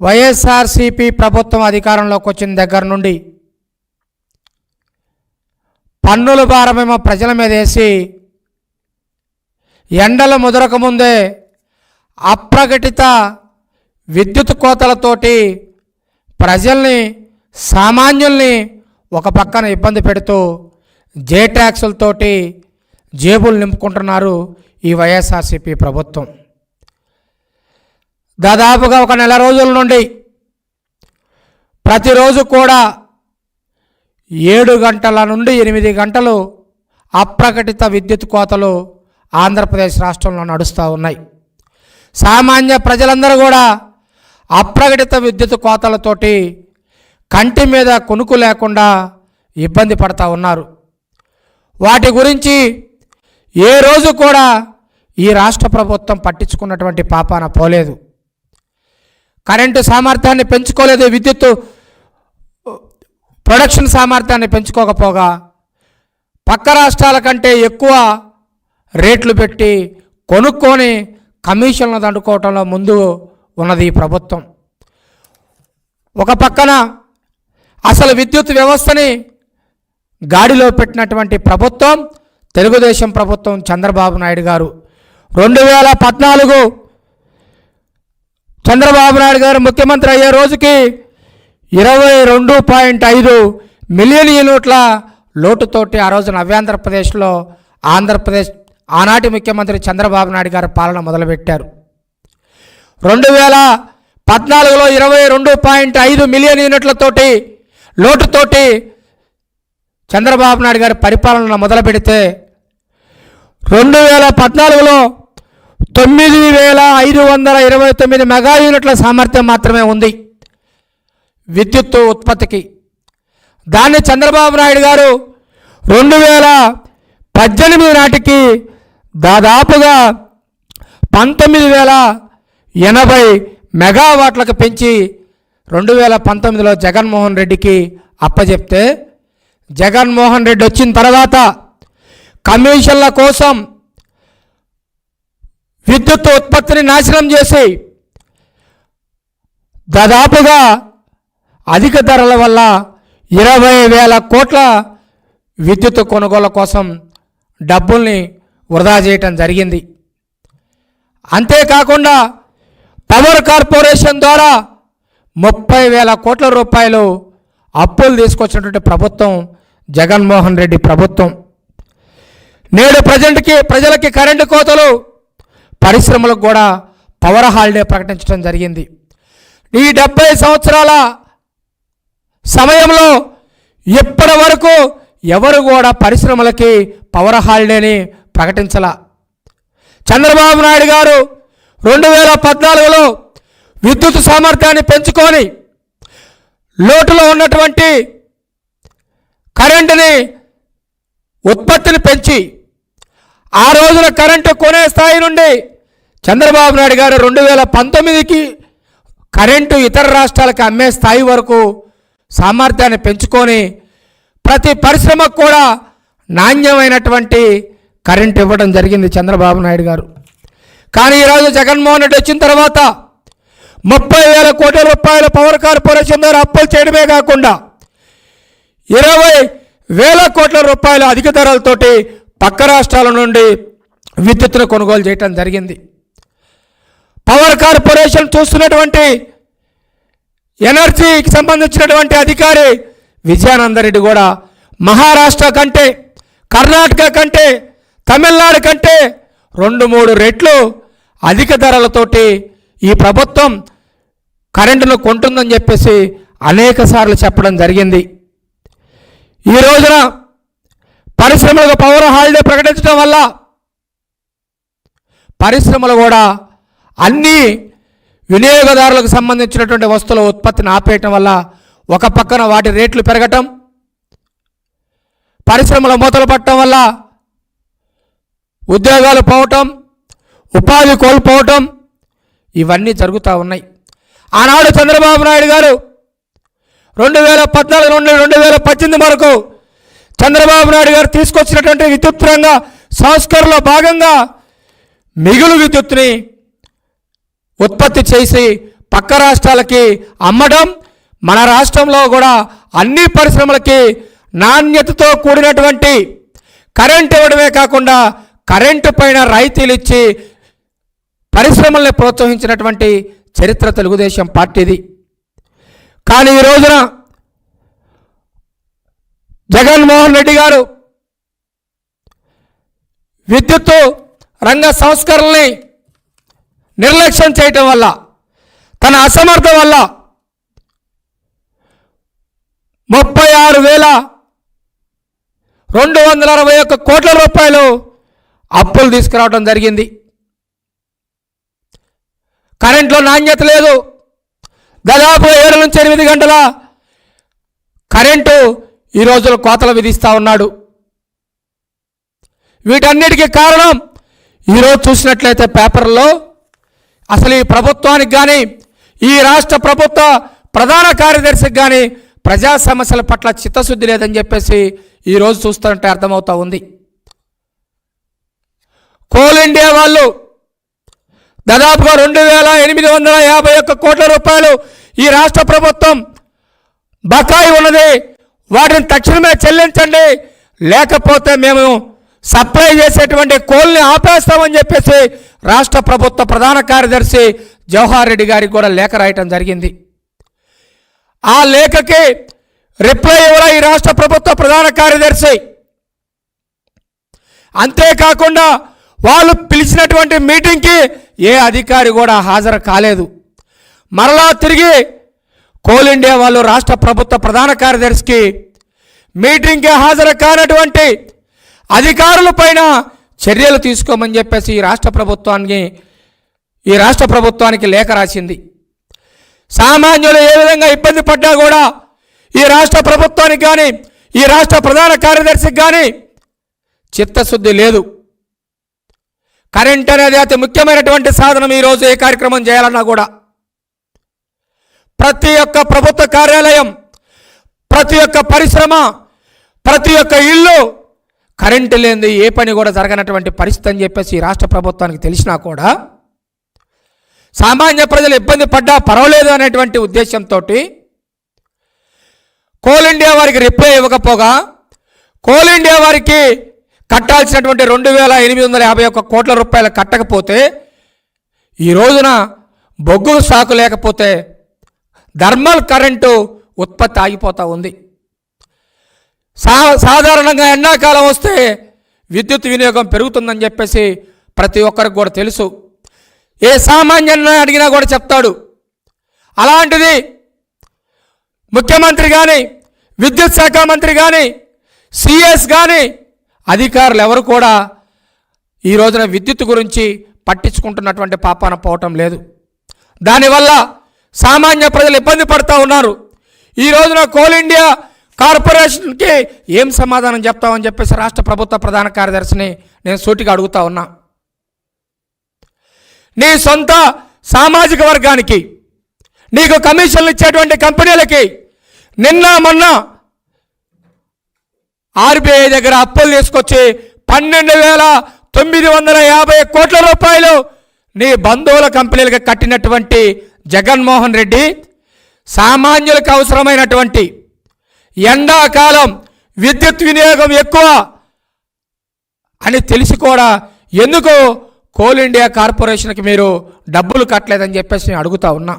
వైఎస్ఆర్సిపి ప్రభుత్వం అధికారంలోకి వచ్చిన దగ్గర నుండి పన్నుల భారమేమో ప్రజల మీద వేసి ఎండలు ముదరకముందే అప్రకటిత విద్యుత్ కోతలతోటి ప్రజల్ని సామాన్యుల్ని ఒక పక్కన ఇబ్బంది పెడుతూ జే ట్యాక్సులతోటి జేబులు నింపుకుంటున్నారు ఈ వైఎస్ఆర్సీపీ ప్రభుత్వం. దాదాపుగా ఒక నెల రోజుల నుండి ప్రతిరోజు కూడా ఏడు గంటల నుండి ఎనిమిది గంటలు అప్రకటిత విద్యుత్ కోతలు ఆంధ్రప్రదేశ్ రాష్ట్రంలో నడుస్తూ ఉన్నాయి. సామాన్య ప్రజలందరూ కూడా అప్రకటిత విద్యుత్ కోతలతోటి కంటి మీద కొనుకు లేకుండా ఇబ్బంది పడతా ఉన్నారు. వాటి గురించి ఏ రోజు కూడా ఈ రాష్ట్ర ప్రభుత్వం పట్టించుకున్నటువంటి పాపాన పోలేదు. కరెంటు సామర్థ్యాన్ని పెంచుకోలేదు విద్యుత్ ప్రొడక్షన్ సామర్థ్యాన్ని పెంచుకోకపోగా పక్క రాష్ట్రాల కంటే ఎక్కువ రేట్లు పెట్టి కొనుక్కొని కమిషన్లు దండుకోవటంలో ముందు ఉన్నది ఈ ప్రభుత్వం. ఒక పక్కన అసలు విద్యుత్ వ్యవస్థని గాడిలో పెట్టినటువంటి ప్రభుత్వం తెలుగుదేశం ప్రభుత్వం చంద్రబాబు నాయుడు గారు. రెండు వేల పద్నాలుగు చంద్రబాబు నాయుడు గారు ముఖ్యమంత్రి అయ్యే రోజుకి ఇరవై రెండు పాయింట్ ఐదు మిలియన్ యూనిట్ల లోటుతోటి ఆ రోజు నవ్యాంధ్రప్రదేశ్లో ఆంధ్రప్రదేశ్ ఆనాటి ముఖ్యమంత్రి చంద్రబాబు నాయుడు గారు పాలన మొదలుపెట్టారు. రెండు వేల పద్నాలుగులో ఇరవై రెండు పాయింట్ ఐదు మిలియన్ యూనిట్లతోటి లోటుతోటి చంద్రబాబు నాయుడు గారి పరిపాలన మొదలు పెడితే రెండు వేల పద్నాలుగులో తొమ్మిది వేల ఐదు వందల ఇరవై తొమ్మిది మెగా యూనిట్ల సామర్థ్యం మాత్రమే ఉంది విద్యుత్ ఉత్పత్తికి. దాన్ని చంద్రబాబు నాయుడు గారు రెండు వేల పద్దెనిమిది నాటికి దాదాపుగా పంతొమ్మిది వేల ఎనభై మెగావాట్లకు పెంచి రెండు వేల పంతొమ్మిదిలో జగన్మోహన్ రెడ్డికి అప్పచెప్తే జగన్మోహన్ రెడ్డి వచ్చిన తర్వాత కమిషన్ల కోసం విద్యుత్ ఉత్పత్తిని నాశనం చేసి దాదాపుగా అధిక ధరల వల్ల ఇరవై వేల కోట్ల విద్యుత్ కొనుగోలు కోసం డబ్బుల్ని వృధా చేయటం జరిగింది. అంతేకాకుండా పవర్ కార్పొరేషన్ ద్వారా ముప్పై వేల కోట్ల రూపాయలు అప్పులు తీసుకొచ్చినటువంటి ప్రభుత్వం జగన్మోహన్ రెడ్డి ప్రభుత్వం. నేడు ప్రజెంట్కి ప్రజలకి కరెంటు కోతలు పరిశ్రమలకు కూడా పవర్ హాలిడే ప్రకటించడం జరిగింది. ఈ డెబ్బై సంవత్సరాల సమయంలో ఇప్పటి వరకు ఎవరు కూడా పరిశ్రమలకి పవర్ హాలిడేని ప్రకటించలా. చంద్రబాబు నాయుడు గారు రెండు వేల పద్నాలుగులో విద్యుత్ సామర్థ్యాన్ని పెంచుకొని లోటులో ఉన్నటువంటి కరెంటుని ఉత్పత్తిని పెంచి ఆ రోజున కరెంటు కొనే స్థాయి నుండి చంద్రబాబు నాయుడు గారు రెండు వేల పంతొమ్మిదికి కరెంటు ఇతర రాష్ట్రాలకు అమ్మే స్థాయి వరకు సామర్థ్యాన్ని పెంచుకొని ప్రతి పరిశ్రమకు కూడా నాణ్యమైనటువంటి కరెంట్ ఇవ్వడం జరిగింది చంద్రబాబు నాయుడు గారు. కానీ ఈరోజు జగన్మోహన్ రెడ్డి వచ్చిన తర్వాత ముప్పై వేల కోట్ల రూపాయల పవర్ కార్పొరేషన్ ద్వారా అప్పులు చేయడమే కాకుండా ఇరవై వేల కోట్ల రూపాయల అధిక ధరలతోటి పక్క రాష్ట్రాల నుండి విద్యుత్తును కొనుగోలు చేయటం జరిగింది. పవర్ కార్పొరేషన్ చూస్తున్నటువంటి ఎనర్జీకి సంబంధించినటువంటి అధికారి విజయానందరెడ్డి కూడా మహారాష్ట్ర కంటే కర్ణాటక కంటే తమిళనాడు కంటే రెండు మూడు రెట్లు అధిక ధరలతోటి ఈ ప్రభుత్వం కరెంటును కొంటుందని చెప్పేసి అనేక సార్లు చెప్పడం జరిగింది. ఈ రోజున పరిశ్రమలకు పవర్ హాలిడే ప్రకటించడం వల్ల పరిశ్రమలు కూడా అన్నీ వినియోగదారులకు సంబంధించినటువంటి వస్తువుల ఉత్పత్తిని ఆపేయటం వల్ల ఒక పక్కన వాటి రేట్లు పెరగటం పరిశ్రమలు మూతలు పట్టడం వల్ల ఉద్యోగాలు పోవటం ఉపాధి కోల్పోవటం ఇవన్నీ జరుగుతూ ఉన్నాయి. ఆనాడు చంద్రబాబు నాయుడు గారు రెండు వేల పద్నాలుగు నుండి రెండు వేల పద్దెనిమిది వరకు చంద్రబాబు నాయుడు గారు తీసుకొచ్చినటువంటి విద్యుత్ రంగ సంస్కరణలో భాగంగా మిగులు విద్యుత్ని ఉత్పత్తి చేసి పక్క రాష్ట్రాలకి అమ్మడం మన రాష్ట్రంలో కూడా అన్ని పరిశ్రమలకి నాణ్యతతో కూడినటువంటి కరెంట్ ఇవ్వడమే కాకుండా కరెంటు పైన రాయితీలు ఇచ్చి పరిశ్రమల్ని ప్రోత్సహించినటువంటి చరిత్ర తెలుగుదేశం పార్టీది. కానీ ఈ రోజున జగన్మోహన్ రెడ్డి గారు విద్యుత్ రంగ సంస్కరణల్ని నిర్లక్ష్యం చేయటం వల్ల తన అసమర్థం వల్ల ముప్పై ఆరు వేల రెండు వందల అరవై ఒక్క కోట్ల రూపాయలు అప్పులు తీసుకురావడం జరిగింది. కరెంట్లో నాణ్యత లేదు. దాదాపు ఏడు నుంచి ఎనిమిది గంటల కరెంటు ఈ రోజులు కోతలు విధిస్తూ ఉన్నాడు. వీటన్నిటికీ కారణం ఈరోజు చూసినట్లయితే పేపర్లో అసలు ఈ ప్రభుత్వానికి కానీ ఈ రాష్ట్ర ప్రభుత్వ ప్రధాన కార్యదర్శికి కానీ ప్రజా సమస్యల పట్ల చిత్తశుద్ధి లేదని చెప్పేసి ఈరోజు చూస్తుంటే అర్థమవుతా ఉంది. కోల్ ఇండియా వాళ్ళు దాదాపుగా రెండు వేల ఎనిమిది వందల యాభై ఒక్క కోట్ల రూపాయలు ఈ రాష్ట్ర ప్రభుత్వం బకాయి ఉన్నది. వాటిని తక్షణమే చెల్లించండి. లేకపోతే మేము సప్లై చేసేటువంటి కోల్ని ఆపేస్తామని చెప్పేసి రాష్ట్ర ప్రభుత్వ ప్రధాన కార్యదర్శి జవహర్ రెడ్డి గారికి కూడా లేఖ రాయటం జరిగింది. ఆ లేఖకి రిప్లై ఇవ్వడం ఈ రాష్ట్ర ప్రభుత్వ ప్రధాన కార్యదర్శి. అంతేకాకుండా వాళ్ళు పిలిచినటువంటి మీటింగ్కి ఏ అధికారి కూడా హాజరు కాలేదు. మరలా తిరిగి కోల్ ఇండియా వాళ్ళు రాష్ట్ర ప్రభుత్వ ప్రధాన కార్యదర్శికి మీటింగ్కి హాజరు కానటువంటి అధికారుల పైన చర్యలు తీసుకోమని చెప్పేసి ఈ రాష్ట్ర ప్రభుత్వానికి ఈ రాష్ట్ర ప్రభుత్వానికి లేఖ రాసింది. సామాన్యులు ఏ విధంగా ఇబ్బంది పడ్డా కూడా ఈ రాష్ట్ర ప్రభుత్వానికి కానీ ఈ రాష్ట్ర ప్రధాన కార్యదర్శికి కానీ చిత్తశుద్ధి లేదు. కరెంట్ అనేది అతి ముఖ్యమైనటువంటి సాధనం ఈరోజు ఏ కార్యక్రమం చేయాలన్నా కూడా. ప్రతి ఒక్క ప్రభుత్వ కార్యాలయం ప్రతి ఒక్క పరిశ్రమ ప్రతి ఒక్క ఇల్లు కరెంటు లేనిది ఏ పని కూడా జరగనటువంటి పరిస్థితి అని చెప్పేసి ఈ రాష్ట్ర ప్రభుత్వానికి తెలిసినా కూడా సామాన్య ప్రజలు ఇబ్బంది పడ్డా పర్వాలేదు అనేటువంటి ఉద్దేశంతో కోల్ ఇండియా వారికి రిప్లై ఇవ్వకపోగా కోల్ ఇండియా వారికి కట్టాల్సినటువంటి రెండు వేల ఎనిమిది వందల యాభై ఒక్క కోట్ల రూపాయలు కట్టకపోతే ఈ రోజున బొగ్గు సాకు లేకపోతే థర్మల్ కరెంటు ఉత్పత్తి ఆగిపోతూ ఉంది. సా సాధారణంగా ఎండాకాలం వస్తే విద్యుత్ వినియోగం పెరుగుతుందని చెప్పేసి ప్రతి ఒక్కరికి కూడా తెలుసు. ఏ సామాన్యాన్ని అడిగినా కూడా చెప్తాడు. అలాంటిది ముఖ్యమంత్రి కానీ విద్యుత్ శాఖ మంత్రి కానీ సిఎస్ కానీ అధికారులు ఎవరు కూడా ఈ రోజున విద్యుత్ గురించి పట్టించుకుంటున్నటువంటి పాపాన పోవటం లేదు. దానివల్ల సామాన్య ప్రజలు ఇబ్బంది పడుతూ ఉన్నారు. ఈ రోజున కోల్ ఇండియా కార్పొరేషన్కి ఏం సమాధానం చెప్తామని చెప్పేసి రాష్ట్ర ప్రభుత్వ ప్రధాన కార్యదర్శిని నేను సూటిగా అడుగుతా ఉన్నా. నీ సొంత సామాజిక వర్గానికి నీకు కమిషన్లు ఇచ్చేటువంటి కంపెనీలకి నిన్న మొన్న ఆర్బీఐ దగ్గర అప్పులు తీసుకొచ్చి పన్నెండు వేల తొమ్మిది వందల యాభై కోట్ల రూపాయలు నీ బంధువుల కంపెనీలకు కట్టినటువంటి జగన్మోహన్ రెడ్డి సామాన్యులకు అవసరమైనటువంటి ఎండాకాలం విద్యుత్ వినియోగం ఎక్కువ అని తెలిసి కూడా ఎందుకు కోల్ ఇండియా కార్పొరేషన్కి మీరు డబ్బులు కట్టలేదని చెప్పేసి నేను అడుగుతా ఉన్నా.